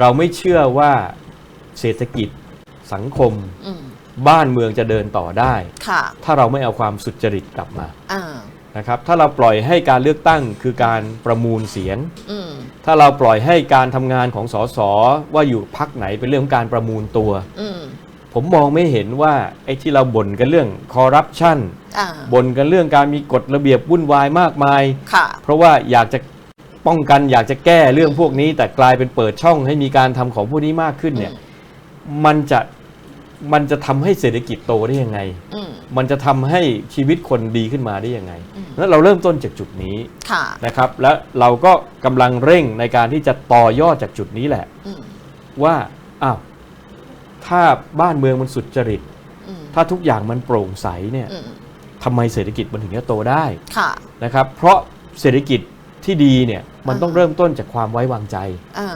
เราไม่เชื่อว่าเศรษฐกิจสังคม อืมบ้านเมืองจะเดินต่อได้ ค่ะถ้าเราไม่เอาความสุจริตกลับมาอ่านะครับ ถ้าเราปล่อยให้การเลือกตั้งคือการประมูลเสียง อืมถ้าเราปล่อยให้การทำงานของสสว่าอยู่พักไหนเป็นเรื่องของการประมูลตัว อืมผมมองไม่เห็นว่าไอ้ที่เราบ่นกันเรื่องคอร์รัปชันอ่าบ่นกันเรื่องการมีกฎระเบียบวุ่นวายมากมาย ค่ะ เพราะว่าอยากจะ ป้องกันอยากจะแก้เรื่องพวกนี้ แต่กลายเป็นเปิดช่องให้มีการทำของพวกนี้มากขึ้นเนี่ย มันจะมันจะทำให้เศรษฐกิจโตได้ยังไงอืมมันจะทำให้ชีวิตคนดีขึ้นมาได้ยังไงอืมนั้นเราเริ่มต้นจากจุดนี้ค่ะนะครับ และเราก็กำลังเร่งในการที่จะต่อยอดจากจุดนี้แหละอืมว่าอ้าวถ้าบ้านเมืองมันสุดจริตอืมถ้าทุกอย่างมันโปร่งใสเนี่ยอืมทำไมเศรษฐกิจมันถึงจะโตได้ค่ะนะครับ เพราะเศรษฐกิจที่ดีเนี่ย มันต้องอ่าเริ่มต้นจากความไว้วางใจอ่า